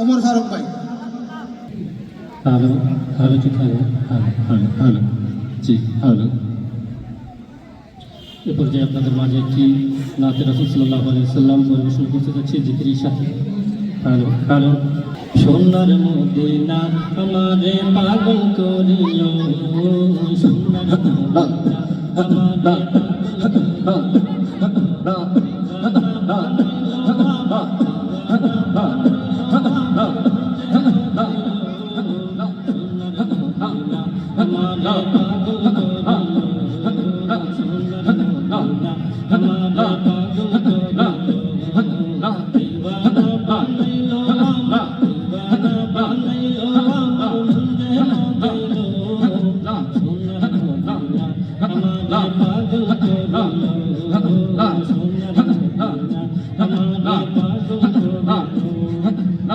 ওমর ফারুক ভাই। Hello hello ঠিক hello hello hello hello, জি, হ্যালো। এ পর্যায়ে আপনাদের মাঝে একটি নাতে রাসুল সাল্লাহ সাল্লাম পরিবেশন করতে যাচ্ছি জিকিরির সাথে। Hello hello. সোনার মদিনা আমারে পাগল করিও সোনার মদিনা আমারে Love.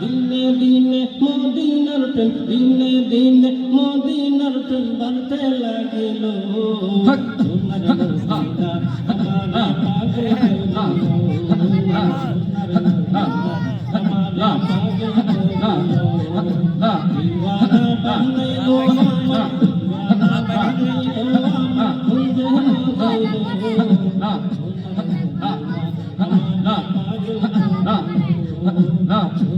দিনে দিনে মদিনার প্রেম দিনে দিনে মদিনার প্রেম বাড়তে লাগিল সোনার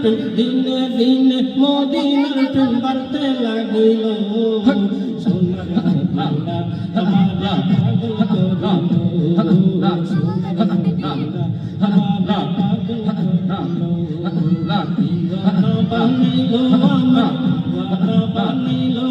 প্রেম দিনে দিনে প্রেম বাড়তে লাগিল সোনার মদিনা আমারা পাগল করিল সোনার মদিনা আমারা পাগল করিল বানাইল আমার দিওয়ানা